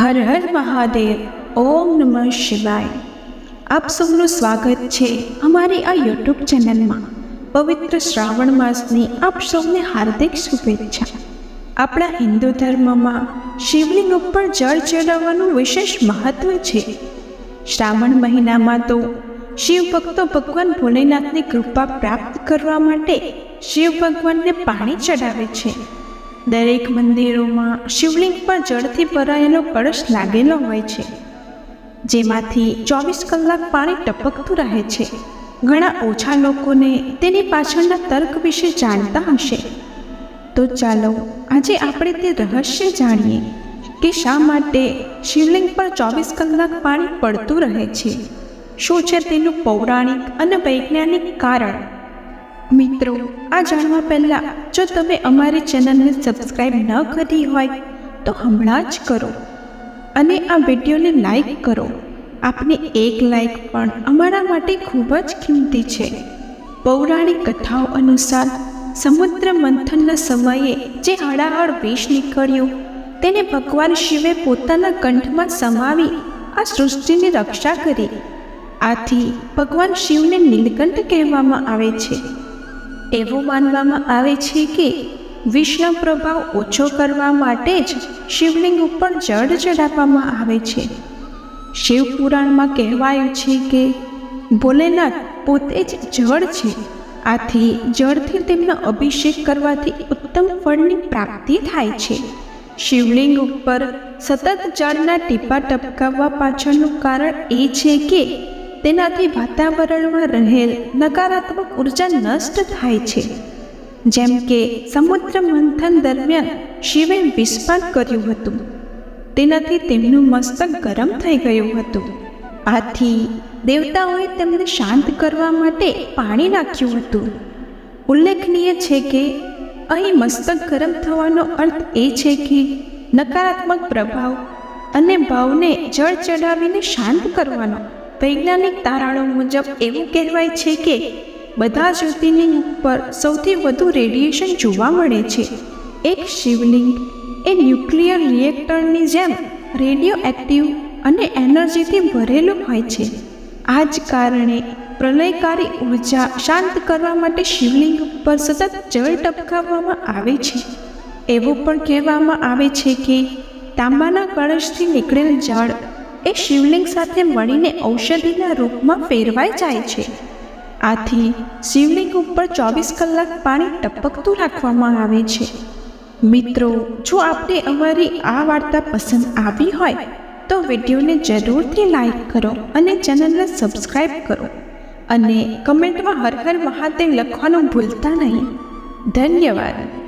હર હર મહાદેવ, ઓમ નમઃ શિવાય. આપ સૌનું સ્વાગત છે અમારી આ યુટ્યુબ ચેનલમાં. પવિત્ર શ્રાવણ માસની આપ સૌને હાર્દિક શુભેચ્છા. આપણા હિન્દુ ધર્મમાં શિવલિંગ ઉપર જળ ચડાવવાનું વિશેષ મહત્વ છે. શ્રાવણ મહિનામાં તો શિવ ભક્તો ભગવાન ભોલેનાથની કૃપા પ્રાપ્ત કરવા માટે શિવ ભગવાનને પાણી ચડાવે છે. દરેક મંદિરોમાં શિવલિંગ પર જળથી ભરાયેલો કળશ લાગેલો હોય છે. જેમાંથી ચોવીસ કલાક પાણી ટપકતું રહે છે. ઘણા ઓછા લોકોને તેની પાછળના તર્ક વિશે જાણતા હશે. તો ચાલો, આજે આપણે તે રહસ્ય જાણીએ કે શા માટે શિવલિંગ પર ચોવીસ કલાક પાણી પડતું રહે છે. શું છે તેનું પૌરાણિક અને વૈજ્ઞાનિક કારણ? મિત્રો, આ જાણવા પહેલાં જો તમે અમારી ચેનલને સબસ્ક્રાઈબ ન કરી હોય, તો હમણાં જ કરો. અને આ વિડીયોને લાઈક કરો. આપની એક લાઈક પણ અમારા માટે ખૂબ જ કિંમતી છે. પૌરાણિક કથાઓ અનુસાર, સમુદ્ર મંથનના સમયે જે હળાહળ વિષ નીકળ્યું, તેને ભગવાન શિવે પોતાના કંઠમાં સમાવી આ સૃષ્ટિની રક્ષા કરી. આથી ભગવાન શિવને નીલકંઠ કહેવામાં આવે છે. એવું માનવામાં આવે છે કે વિષનો પ્રભાવ ઓછો કરવા માટે જ શિવલિંગ ઉપર જળ ચડાવવામાં આવે છે. શિવ પુરાણમાં કહેવાયું છે કે ભોલેનાથ પોતે જ જળ છે. આથી જળથી તેમનો અભિષેક કરવાથી ઉત્તમ ફળની પ્રાપ્તિ થાય છે. શિવલિંગ ઉપર સતત જળના ટીપા ટપકાવવા પાછળનું કારણ એ છે કે તેનાથી વાતાવરણમાં રહેલ નકારાત્મક ઊર્જા નષ્ટ થાય છે. જેમ કે સમુદ્ર મંથન દરમિયાન શિવે વિસ્ફાન કર્યું હતું. તેનાથી તેમનું મસ્તક ગરમ થઈ ગયું હતું. આથી દેવતાઓએ તેમને શાંત કરવા માટે પાણી નાખ્યું હતું. ઉલ્લેખનીય છે કે, અહીં મસ્તક ગરમ થવાનો અર્થ એ છે કે, નકારાત્મક પ્રભાવ અને ભાવને જળ ચડાવીને શાંત કરવાનો વૈજ્ઞાનિક તારણો મુજબ એવું કહેવાય છે કે બધા જ્યોતિર્લિંગ ઉપર સૌથી વધુ રેડિયેશન જોવા મળે છે. એક શિવલિંગ એ ન્યુક્લિયર રિએક્ટરની જેમ રેડિયો એક્ટિવ અને એનર્જીથી ભરેલું હોય છે. આ જ કારણે પ્રલયકારી ઊર્જા શાંત કરવા માટે શિવલિંગ ઉપર સતત જળ ટપકાવવામાં આવે છે. એવું પણ કહેવામાં આવે છે કે તાંબાના કળશથી નીકળેલ જળ એ શિવલિંગ સાથે મળીને ઔષધિના રૂપમાં ફેરવાઈ જાય છે. આથી શિવલિંગ ઉપર ચોવીસ કલાક પાણી ટપકતું રાખવામાં આવે છે. મિત્રો, જો આપને અમારી આ વાર્તા પસંદ આવી હોય, તો વિડીયોને જરૂરથી લાઈક કરો અને ચેનલને સબસ્ક્રાઈબ કરો. અને કમેન્ટમાં હર હર મહાદેવ લખવાનું ભૂલતા નહીં. ધન્યવાદ.